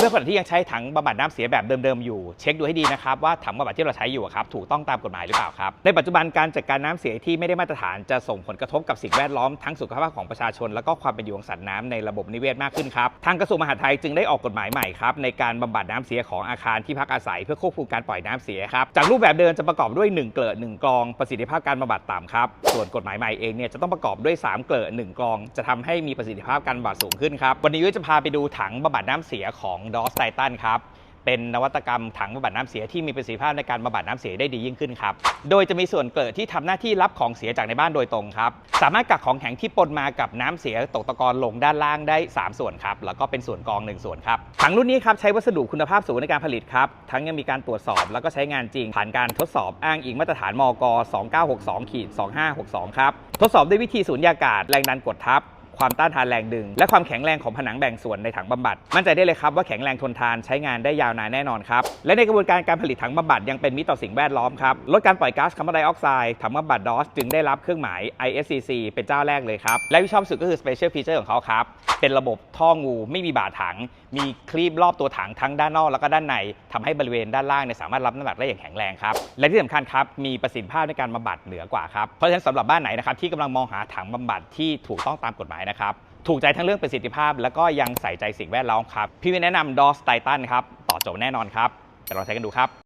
เพื่อนๆคนไหนที่ยังใช้ถังบำบัดน้ำเสียแบบเดิมๆอยู่เช็คดูให้ดีนะครับว่าถังบำบัดที่เราใช้อยู่ครับถูกต้องตามกฎหมายหรือเปล่าครับในปัจจุบันการจัดการน้ำเสียที่ไม่ได้มาตรฐานจะส่งผลกระทบกับสิ่งแวดล้อมทั้งสุขภาพของประชาชน แล้วก็ความเป็นอยู่ของสัตว์น้ำในระบบนิเวศมากขึ้นครับทางกระทรวงมหาดไทยจึงได้ออกกฎหมายใหม่ครับในการบำบัดน้ำเสียของอาคารที่พักอาศัยเพื่อควบคุมการปล่อยน้ำเสียครับจากรูปแบบเดิมจะประกอบด้วย 1 เกลอ1กรองประสิทธิภาพการบำบัดต่ำครับส่วนกฎหมายใหม่เองเนี่ยจะต้องประกอบด้วย 3 เกลอ1กรอง จะทำให้มีประสิทธิภาพการบำบัดสูงขึ้นครับวันนี้ยุ้ยจะพาไปดูถังบำบัดน้ำเสียของดอสไททันครับ เป็นนวัตกรรมถังบำบัดน้ำเสียที่มีประสิทธิภาพในการบำบัดน้ำเสียได้ดียิ่งขึ้นครับ โดยจะมีส่วนเกลือที่ทำหน้าที่รับของเสียจากในบ้านโดยตรงครับ สามารถกักของแข็งที่ปนมากับน้ำเสียตกตะกอนลงด้านล่างได้ 3 ส่วนครับ แล้วก็เป็นส่วนกรอง 1 ส่วนครับ ถังรุ่นนี้ครับใช้วัสดุคุณภาพสูงในการผลิตครับ ทั้งยังมีการตรวจสอบแล้วก็ใช้งานจริง ผ่านการทดสอบอ้างอิงมาตรฐานมก 2962-2562 ครับ ทดสอบด้วยวิธีสูญญากาศแรงดันกดทับ ความต้านทานแรงดึง และความแข็งแรงของผนังแบ่งส่วนในถังบำบัด มั่นใจได้เลยครับว่าแข็งแรงทนทานใช้งานได้ยาวนานแน่นอนครับ และในกระบวนการการผลิตถังบำบัดยังเป็นมิตรต่อสิ่งแวดล้อมครับ ลดการปล่อยก๊าซคาร์บอนไดออกไซด์ถังบำบัดดอสจึงได้รับเครื่องหมาย ISCC เป็นเจ้าแรกเลยครับ และที่ชอบสุดก็คือ Special Feature ของเขาครับ เป็นระบบท่องูไม่มีบาดถัง มีคลีบรอบตัวถังทั้งด้านนอกแล้วก็ด้านในทำให้บริเวณด้านล่างเนี่ยสามารถรับน้ำหนักได้อย่างแข็งแรงครับ และที่สำคัญครับ มีประสิทธิภาพในการบำบัดเหนือกว่าครับ เพราะฉะนั้นสำหรับบ้านไหนนะครับที่กำลังมองหาถังบำบัดที่ถูกต้องตามกฎหมายนะครับ ถูกใจทั้งเรื่องประสิทธิภาพ แล้วก็ยังใส่ใจสิ่งแวดล้อมครับ พี่วินแนะนำดอสไททันครับตอบโจทย์แน่นอนครับไปลองใช้กันดูครับ